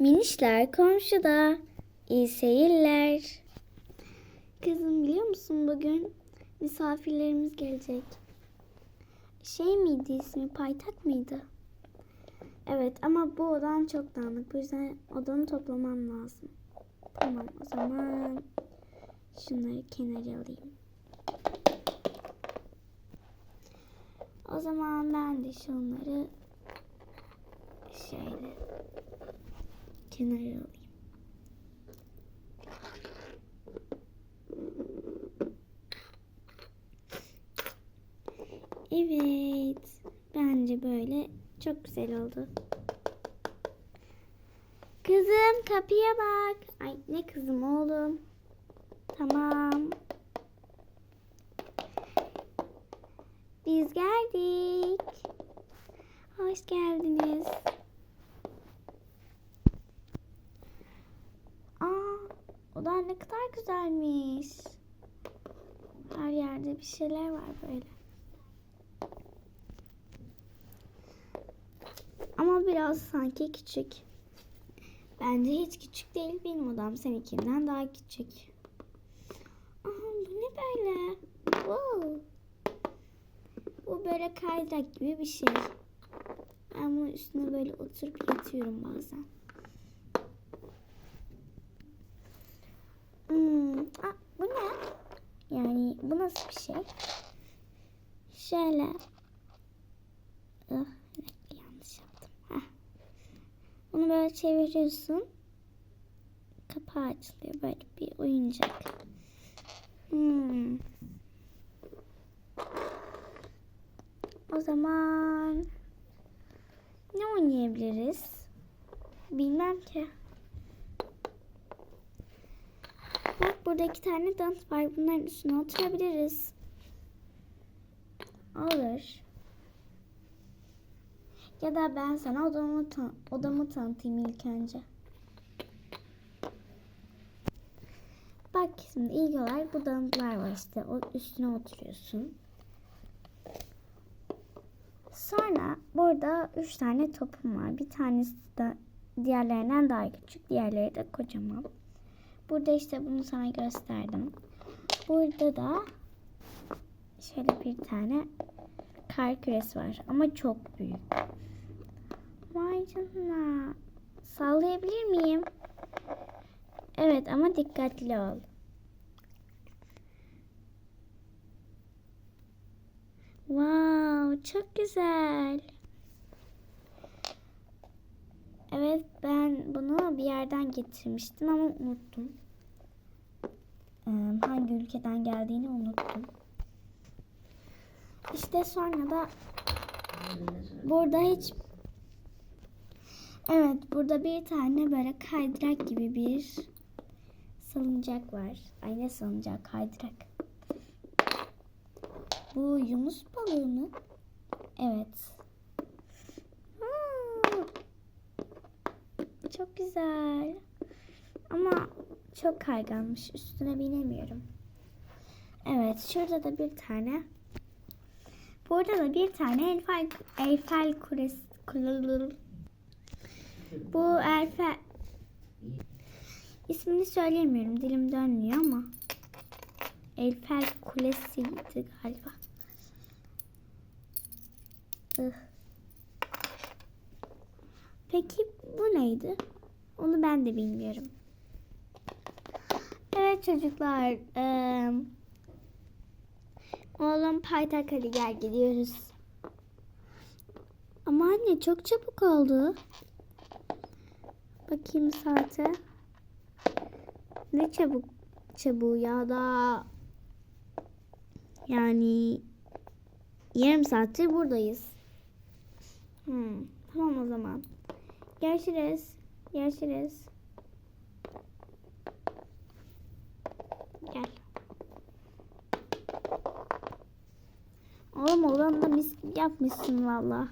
Minişler komşuda. İyi seyirler. Kızım biliyor musun bugün misafirlerimiz gelecek. Şey miydi ismi paytak mıydı? Evet ama bu odan çok dağınık. Bu yüzden odanı toplamam lazım. Tamam o zaman şunları kenara alayım. O zaman ben de şunları şöyle kenara alayım. Evet. Bence böyle çok güzel oldu. Kızım kapıya bak. Ay ne kızım oğlum. Tamam. Biz geldik. Hoş geldiniz. Aa, oda ne kadar güzelmiş. Her yerde bir şeyler var böyle. Ama biraz sanki küçük. Bence hiç küçük değil. Benim odam seninkinden daha küçük. Aa, bu ne böyle? Wow. Bu böyle kaydırak gibi bir şey. Ben bunun üstüne böyle oturup yatıyorum bazen. Hmm, aa, bu ne? Yani bu nasıl bir şey? Şöyle. Ah, evet, yanlış yaptım. Heh. Bunu böyle çeviriyorsun. Kapağı açılıyor. Böyle bir oyuncak. Hmm. O zaman ne oynayabiliriz? Bilmem ki. Bak burada iki tane dans var. Bunların üstüne oturabiliriz. Olur. Ya da ben sana odamı, tan odamı tanıtayım ilk önce. Bak şimdi ilk olarak bu danıtlar var işte. O üstüne oturuyorsun. Sonra burada üç tane topum var. Bir tanesi de diğerlerinden daha küçük. Diğerleri de kocaman. Burada işte bunu sana gösterdim. Burada da şöyle bir tane kar küresi var. Ama çok büyük. Vay canına. Sallayabilir miyim? Evet ama dikkatli ol. Wow, çok güzel. Evet ben bunu bir yerden getirmiştim ama unuttum. Ee, hangi ülkeden geldiğini unuttum. İşte sonra da burada hiç Evet burada bir tane böyle kaydırak gibi bir salıncak var. Ay ne salıncak kaydırak. Bu yunus balığı mı? Evet. Hmm. Çok güzel. Ama çok kayganmış. Üstüne binemiyorum. Evet şurada da bir tane. Burada da bir tane Eiffel, Eiffel Kulesi. Bu Eiffel ismini söyleyemiyorum. Dilim dönmüyor ama Eiffel Kulesi'ydi galiba. Peki neydi? Onu ben de bilmiyorum. Evet çocuklar. eee, oğlum paytak hadi gel gidiyoruz. Ama anne çok çabuk oldu. Bakayım saate. Ne çabuk çabuğu ya da yani yarım saattir buradayız. Hmm, tamam o zaman. Görüşürüz. Görüşürüz. Gel. Oğlum oğlan da mis yapmışsın valla.